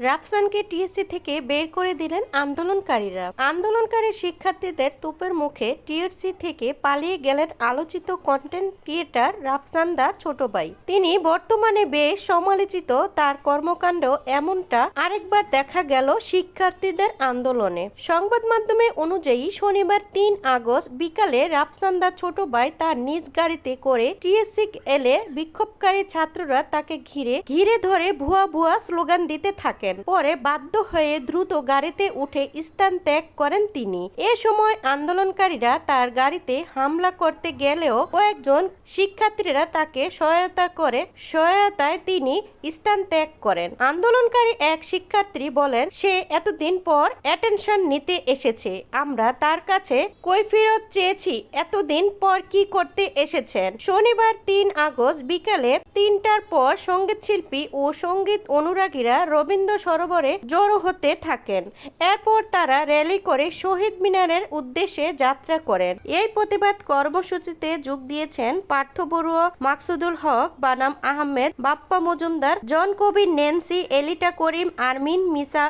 রাফসানকে TSC থেকে বের করে দিলেন আন্দোলনকারীরা। আন্দোলনকারী শিক্ষার্থীদের তোপের মুখে টিএসসি থেকে পালিয়ে গেলেন আলোচিত কন্টেন্ট ক্রিয়েটার রাফসান দা ছোট ভাই তিনি বর্তমানে বেশ সমালোচিত, তার কর্মকাণ্ড এমনটা আরেকবার দেখা গেল শিক্ষার্থীদের আন্দোলনে। সংবাদ মাধ্যমে অনুযায়ী শনিবার তিন আগস্ট বিকালে রাফসান দা ছোট ভাই তার নিজ গাড়িতে করে টিএসসি এলে বিক্ষোভকারী ছাত্ররা তাকে ঘিরে ঘিরে ধরে ভুয়া ভুয়া স্লোগান দিতে থাকেন। পরে বাধ্য হয়ে দ্রুত গাড়িতে উঠে স্থান ত্যাগ করেন তিনি। এ সময় আন্দোলনকারীরা তার গাড়িতে হামলা করতে গেলেও কয়েকজন শিক্ষার্থীরা তাকে সহায়তা করে সহায়তায় তিনি স্থান ত্যাগ করেন। আন্দোলনকারী এক শিক্ষার্থী বলেন, সে এতদিন পর অ্যাটেনশন নিতে এসেছে। আমরা তার কাছে কৈফিরত চেয়েছি। এতদিন পর কি করতে এসেছেন? শনিবার তিন আগস্ট বিকালে তিনটার পর সংগীত শিল্পী ও সংগীত অনুরাগীরা রবীন্দ্র সরোবরে জড়ো হতে থাকেন। এরপর তারা র্যালি করে শহীদ মিনারের উদ্দেশ্যে যাত্রা করেন। এই প্রতিবাদ কর্মসূচিতে যোগ দিয়েছেন পার্থ বড়ুয়া, মাকসুদুল হক, বানাম Ahmed, Bappa Majumder, John Kabir, Nancy, Elita Karim, Armin, Misa